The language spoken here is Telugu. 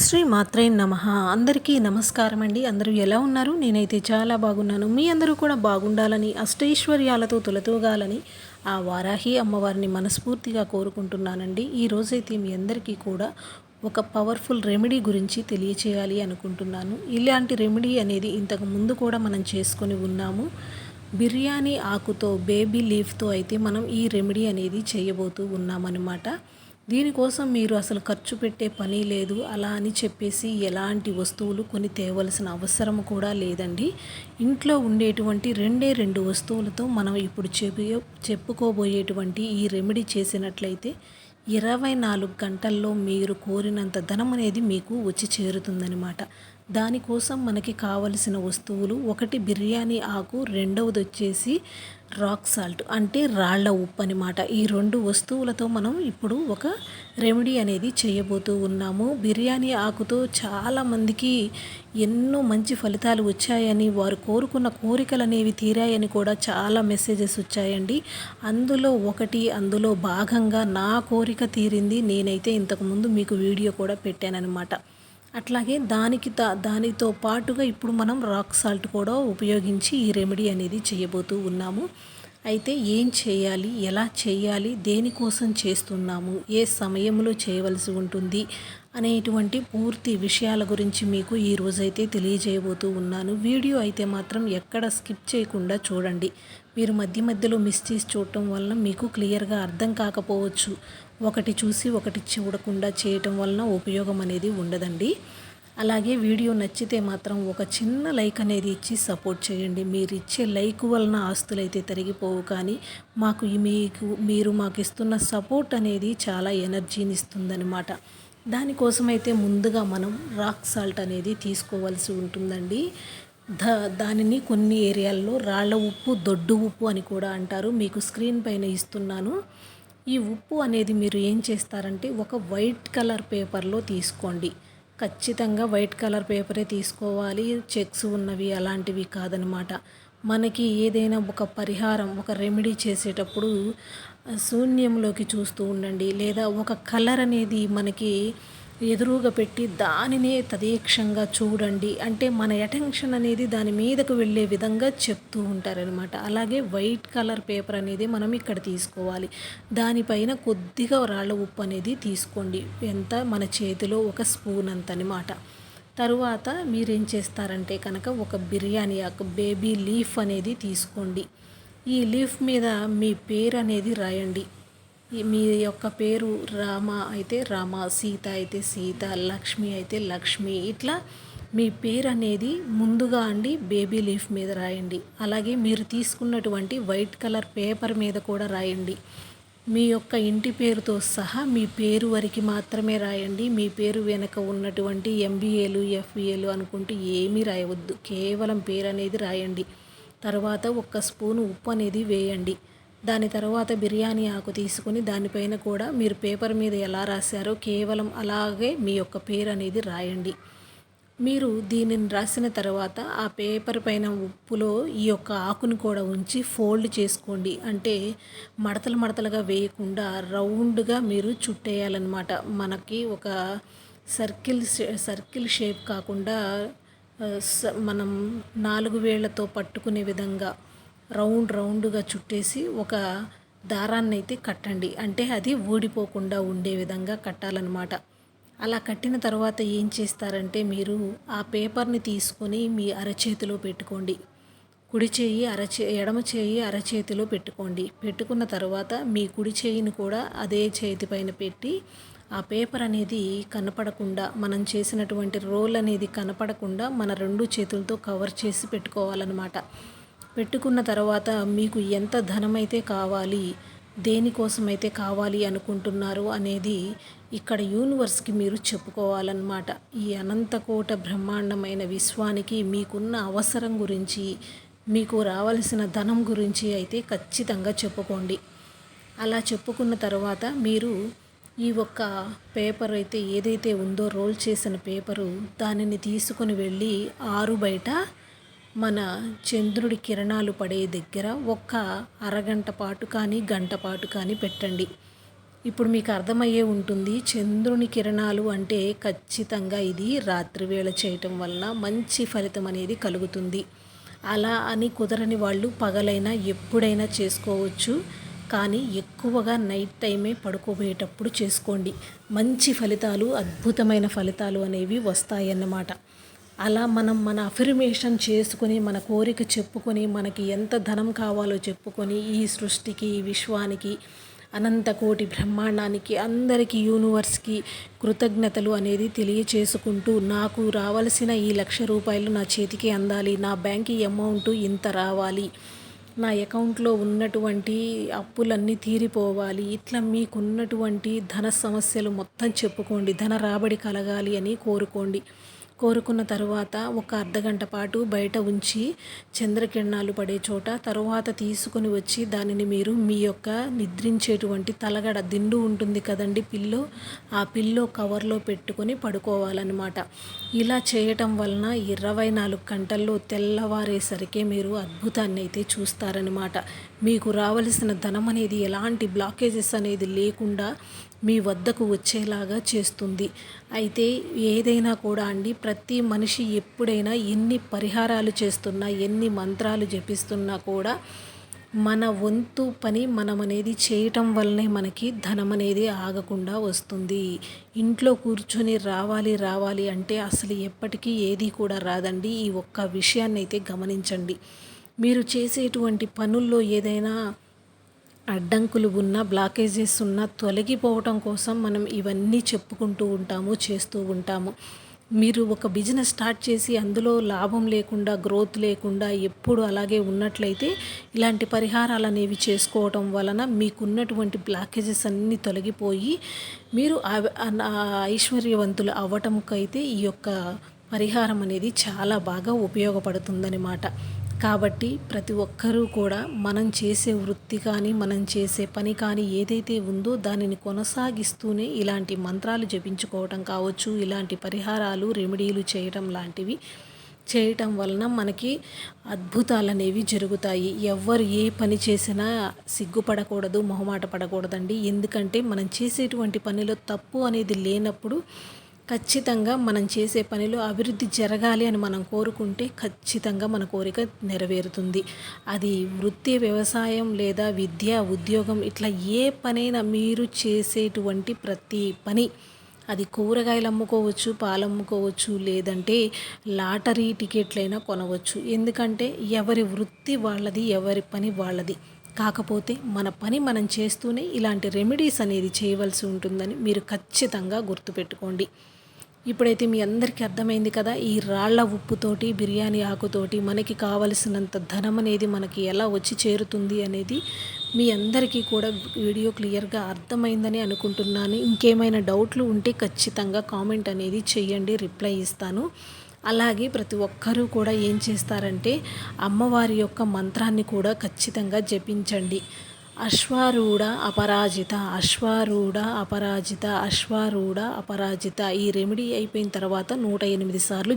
శ్రీ మాత్రే నమ. అందరికీ నమస్కారం అండి. అందరూ ఎలా ఉన్నారు? నేనైతే చాలా బాగున్నాను. మీ అందరూ కూడా బాగుండాలని అష్టైశ్వర్యాలతో తులతూగాలని ఆ వారాహి అమ్మవారిని మనస్ఫూర్తిగా కోరుకుంటున్నానండి. ఈ మీ అందరికీ కూడా ఒక పవర్ఫుల్ రెమెడీ గురించి తెలియచేయాలి అనుకుంటున్నాను. ఇలాంటి రెమెడీ అనేది ఇంతకు ముందు కూడా మనం చేసుకొని ఉన్నాము. బిర్యానీ ఆకుతో బేబీ లీఫ్తో అయితే మనం ఈ రెమెడీ అనేది చేయబోతూ ఉన్నామన్నమాట. దీనికోసం మీరు అసలు ఖర్చు పెట్టే పని లేదు అలా అని చెప్పేసి ఎలాంటి వస్తువులు కొని తేవలసిన అవసరం కూడా లేదండి. ఇంట్లో ఉండేటువంటి రెండే రెండు వస్తువులతో మనం ఇప్పుడు చెప్పు చెప్పుకోబోయేటువంటి ఈ రెమెడీ చేసినట్లయితే ఇరవై నాలుగు గంటల్లో మీరు కోరినంత ధనం అనేది మీకు వచ్చి చేరుతుందనమాట దానికోసం మనకి కావలసిన వస్తువులు ఒకటి బిర్యానీ ఆకు రెండవది వచ్చేసి రాక్ సాల్ట్ అంటే రాళ్ళ ఉప్పు అనమాట ఈ రెండు వస్తువులతో మనం ఇప్పుడు ఒక రెమెడీ అనేది చేయబోతూ ఉన్నాము. బిర్యానీ ఆకుతో చాలామందికి ఎన్నో మంచి ఫలితాలు వచ్చాయని వారు కోరుకున్న కోరికలు అనేవి తీరాయని కూడా చాలా మెసేజెస్ వచ్చాయండి. అందులో ఒకటి అందులో భాగంగా నా కోరిక తీరింది. నేనైతే ఇంతకుముందు మీకు వీడియో కూడా పెట్టానన్నమాట. అట్లాగే దానికి దానితో పాటుగా ఇప్పుడు మనం రాక్ సాల్ట్ కూడా ఉపయోగించి ఈ రెమెడీ అనేది చేయబోతూ ఉన్నాము. అయితే ఏం చేయాలి? ఎలా చేయాలి? దేనికోసం చేస్తున్నాము? ఏ సమయంలో చేయవలసి ఉంటుంది? అనేటువంటి పూర్తి విషయాల గురించి మీకు ఈ రోజైతే తెలియజేయబోతూ ఉన్నాను. వీడియో అయితే మాత్రం ఎక్కడ స్కిప్ చేయకుండా చూడండి. మీరు మధ్య మధ్యలో మిస్ చేసి చూడటం వలన మీకు క్లియర్గా అర్థం కాకపోవచ్చు. ఒకటి చూసి ఒకటి చూడకుండా చేయటం వలన ఉపయోగం అనేది ఉండదండి. అలాగే వీడియో నచ్చితే మాత్రం ఒక చిన్న లైక్ అనేది ఇచ్చి సపోర్ట్ చేయండి. మీరు ఇచ్చే లైక్ వలన ఆస్తులు అయితే తరిగిపోవు. కానీ మాకు మీకు మీరు మాకు ఇస్తున్న సపోర్ట్ అనేది చాలా ఎనర్జీని ఇస్తుందన్నమాట దానికోసమైతే ముందుగా మనం రాక్ సాల్ట్ అనేది తీసుకోవాల్సి ఉంటుందండి. ద దానిని కొన్ని ఏరియాల్లో రాళ్ళ ఉప్పు దొడ్డు ఉప్పు అని కూడా అంటారు. మీకు స్క్రీన్ పైన ఇస్తున్నాను. ఈ ఉప్పు అనేది మీరు ఏం చేస్తారంటే ఒక వైట్ కలర్ పేపర్లో తీసుకోండి. ఖచ్చితంగా వైట్ కలర్ పేపరే తీసుకోవాలి. చెక్స్ ఉన్నవి అలాంటివి కాదనమాట. మనకి ఏదైనా ఒక పరిహారం ఒక రెమెడీ చేసేటప్పుడు శూన్యంలోకి చూస్తూ ఉండండి. లేదా ఒక కలర్ అనేది మనకి ఎదురుగా పెట్టి దానినే తదేక్షంగా చూడండి. అంటే మన అటెన్షన్ అనేది దాని మీదకు వెళ్ళే విధంగా చెప్తూ ఉంటారనమాట అలాగే వైట్ కలర్ పేపర్ అనేది మనం ఇక్కడ తీసుకోవాలి. దానిపైన కొద్దిగా రాళ్ళ ఉప్పు అనేది తీసుకోండి. ఎంత? మన చేతిలో ఒక స్పూన్ అంత అనమాట తరువాత మీరేం చేస్తారంటే కనుక ఒక బిర్యానీ ఒక బేబీ లీఫ్ అనేది తీసుకోండి. ఈ లీఫ్ మీద మీ పేరు అనేది రాయండి. మీ యొక్క పేరు రామ అయితే రామ సీత అయితే సీత లక్ష్మి అయితే లక్ష్మి. ఇట్లా మీ పేరు అనేది ముందుగా అండి బేబీ లీఫ్ మీద రాయండి. అలాగే మీరు తీసుకున్నటువంటి వైట్ కలర్ పేపర్ మీద కూడా రాయండి. మీ యొక్క ఇంటి పేరుతో సహా మీ పేరు వరకు మాత్రమే రాయండి. మీ పేరు వెనక ఉన్నటువంటి ఎంబీఏలు ఎఫ్బిఏలు అనుకుంటూ ఏమీ రాయవద్దు. కేవలం పేరు అనేది రాయండి. తర్వాత ఒక్క స్పూన్ ఉప్పు అనేది వేయండి. దాని తర్వాత బిర్యానీ ఆకు తీసుకుని దానిపైన కూడా మీరు పేపర్ మీద ఎలా రాశారో కేవలం అలాగే మీ యొక్క పేరు అనేది రాయండి. మీరు దీనిని రాసిన తర్వాత ఆ పేపర్ పైన ఉప్పులో ఈ యొక్క ఆకుని కూడా ఉంచి ఫోల్డ్ చేసుకోండి. అంటే మడతలు మడతలుగా వేయకుండా రౌండ్గా మీరు చుట్టేయాలన్నమాట. మనకి ఒక సర్కిల్ సర్కిల్ షేప్ కాకుండా మనం నాలుగు వేళ్ళతో పట్టుకునే విధంగా రౌండ్ రౌండ్గా చుట్టేసి ఒక దారాన్ని అయితే కట్టండి. అంటే అది ఊడిపోకుండా ఉండే విధంగా కట్టాలన్నమాట. అలా కట్టిన తర్వాత ఏం చేస్తారంటే మీరు ఆ పేపర్ని తీసుకొని మీ అరచేతిలో పెట్టుకోండి. కుడి చేయి అరచే ఎడమ చేయి అరచేతిలో పెట్టుకోండి. పెట్టుకున్న తర్వాత మీ కుడి చేయిని కూడా అదే చేతి పైన పెట్టి ఆ పేపర్ అనేది కనపడకుండా మనం చేసినటువంటి రోల్ అనేది కనపడకుండా మన రెండు చేతులతో కవర్ చేసి పెట్టుకోవాలన్నమాట. పెట్టుకున్న తర్వాత మీకు ఎంత ధనమైతే కావాలి దేనికోసమైతే కావాలి అనుకుంటున్నారు అనేది ఇక్కడ యూనివర్స్కి మీరు చెప్పుకోవాలన్నమాట. ఈ అనంతకోట బ్రహ్మాండమైన విశ్వానికి మీకున్న అవసరం గురించి మీకు రావలసిన ధనం గురించి అయితే ఖచ్చితంగా చెప్పుకోండి. అలా చెప్పుకున్న తర్వాత మీరు ఈ ఒక్క పేపర్ అయితే ఏదైతే ఉందో రోల్ చేసిన పేపరు దానిని తీసుకొని వెళ్ళి ఆరు బయట మన చంద్రుడి కిరణాలు పడే దగ్గర ఒక్క అరగంట పాటు కానీ గంట పాటు కానీ పెట్టండి. ఇప్పుడు మీకు అర్థమయ్యే ఉంటుంది చంద్రుని కిరణాలు అంటే ఖచ్చితంగా ఇది రాత్రివేళ చేయటం వలన మంచి ఫలితం అనేది కలుగుతుంది. అలా అని కుదరని వాళ్ళు పగలైనా ఎప్పుడైనా చేసుకోవచ్చు. కానీ ఎక్కువగా నైట్ టైమే పడుకోబోయేటప్పుడు చేసుకోండి. మంచి ఫలితాలు అద్భుతమైన ఫలితాలు అనేవి వస్తాయన్నమాట. అలా మనం మన అఫిర్మేషన్ చేసుకొని మన కోరిక చెప్పుకొని మనకి ఎంత ధనం కావాలో చెప్పుకొని ఈ సృష్టికి ఈ విశ్వానికి అనంత కోటి బ్రహ్మాండానికి అందరికీ యూనివర్స్కి కృతజ్ఞతలు అనేది తెలియచేసుకుంటూ నాకు రావలసిన ఈ లక్ష రూపాయలు నా చేతికి అందాలి నా బ్యాంక్ అమౌంట్ ఇంత రావాలి నా అకౌంట్లో ఉన్నటువంటి అప్పులన్నీ తీరిపోవాలి ఇట్లా మీకున్నటువంటి ధన సమస్యలు మొత్తం చెప్పుకోండి ధన రాబడి కలగాలి అని కోరుకోండి. కోరుకున్న తరువాత ఒక అర్ధగంట పాటు బయట ఉంచి చంద్రకిరణాలు పడే చోట తరువాత తీసుకొని వచ్చి దానిని మీరు మీ యొక్క నిద్రించేటువంటి తలగడ దిండు ఉంటుంది కదండి పిల్లో ఆ పిల్లో కవర్లో పెట్టుకొని పడుకోవాలన్నమాట. ఇలా చేయటం వలన ఇరవై నాలుగు గంటల్లో తెల్లవారేసరికి మీరు అద్భుతాన్ని అయితే చూస్తారనమాట మీకు రావలసిన ధనం అనేది ఎలాంటి బ్లాకేజెస్ అనేది లేకుండా మీ వద్దకు వచ్చేలాగా చేస్తుంది. అయితే ఏదైనా కూడా అండి ప్రతి మనిషి ఎప్పుడైనా ఎన్ని పరిహారాలు చేస్తున్నా ఎన్ని మంత్రాలు జపిస్తున్నా కూడా మన వంతు పని మనం అనేది చేయటం వల్లనే మనకి ధనం అనేది ఆగకుండా వస్తుంది. ఇంట్లో కూర్చొని రావాలి రావాలి అంటే అసలు ఎప్పటికీ ఏది కూడా రాదండి. ఈ ఒక్క విషయాన్ని అయితే గమనించండి. మీరు చేసేటువంటి పనుల్లో ఏదైనా అడ్డంకులు ఉన్న బ్లాకేజెస్ ఉన్నా తొలగిపోవటం కోసం మనం ఇవన్నీ చెప్పుకుంటూ ఉంటాము చేస్తూ ఉంటాము. మీరు ఒక బిజినెస్ స్టార్ట్ చేసి అందులో లాభం లేకుండా గ్రోత్ లేకుండా ఎప్పుడు అలాగే ఉన్నట్లయితే ఇలాంటి పరిహారాలు అనేవి చేసుకోవటం వలన మీకున్నటువంటి బ్లాకేజెస్ అన్నీ తొలగిపోయి మీరు ఐశ్వర్యవంతులు అవ్వటంకైతే ఈ యొక్క పరిహారం అనేది చాలా బాగా ఉపయోగపడుతుందన్నమాట. కాబట్టి ప్రతి ఒక్కరూ కూడా మనం చేసే వృత్తి కానీ మనం చేసే పని కానీ ఏదైతే ఉందో దానిని కొనసాగిస్తూనే ఇలాంటి మంత్రాలు జపించుకోవటం కావచ్చు ఇలాంటి పరిహారాలు రెమెడీలు చేయటం లాంటివి చేయటం వలన మనకి అద్భుతాలు అనేవి జరుగుతాయి. ఎవరు ఏ పని చేసినా సిగ్గుపడకూడదు మొహమాట పడకూడదండి. ఎందుకంటే మనం చేసేటువంటి పనిలో తప్పు అనేది లేనప్పుడు ఖచ్చితంగా మనం చేసే పనిలో అభివృద్ధి జరగాలి అని మనం కోరుకుంటే ఖచ్చితంగా మన కోరిక నెరవేరుతుంది. అది వృత్తి వ్యవసాయం లేదా విద్య ఉద్యోగం ఇట్లా ఏ పనైనా మీరు చేసేటువంటి ప్రతి పని అది కూరగాయలు అమ్ముకోవచ్చు పాలు అమ్ముకోవచ్చు లేదంటే లాటరీ టికెట్లైనా కొనవచ్చు. ఎందుకంటే ఎవరి వృత్తి వాళ్ళది ఎవరి పని వాళ్ళది. కాకపోతే మన పని మనం చేస్తూనే ఇలాంటి రెమెడీస్ అనేది చేయవలసి ఉంటుందని మీరు ఖచ్చితంగా గుర్తుపెట్టుకోండి. ఇప్పుడైతే మీ అందరికీ అర్థమైంది కదా ఈ రాళ్ళ ఉప్పుతోటి బిర్యానీ ఆకుతోటి మనకి కావలసినంత ధనం అనేది మనకి ఎలా వచ్చి చేరుతుంది అనేది మీ అందరికీ కూడా వీడియో క్లియర్గా అర్థమైందని అనుకుంటున్నాను. ఇంకేమైనా డౌట్లు ఉంటే ఖచ్చితంగా కామెంట్ అనేది చేయండి రిప్లై ఇస్తాను. అలాగే ప్రతి ఒక్కరూ కూడా ఏం చేస్తారంటే అమ్మవారి యొక్క మంత్రాన్ని కూడా ఖచ్చితంగా జపించండి. అశ్వారూఢ అపరాజిత అశ్వారూఢ అపరాజిత అశ్వారూఢ అపరాజిత ఈ రెమెడీ అయిపోయిన తర్వాత నూట ఎనిమిది సార్లు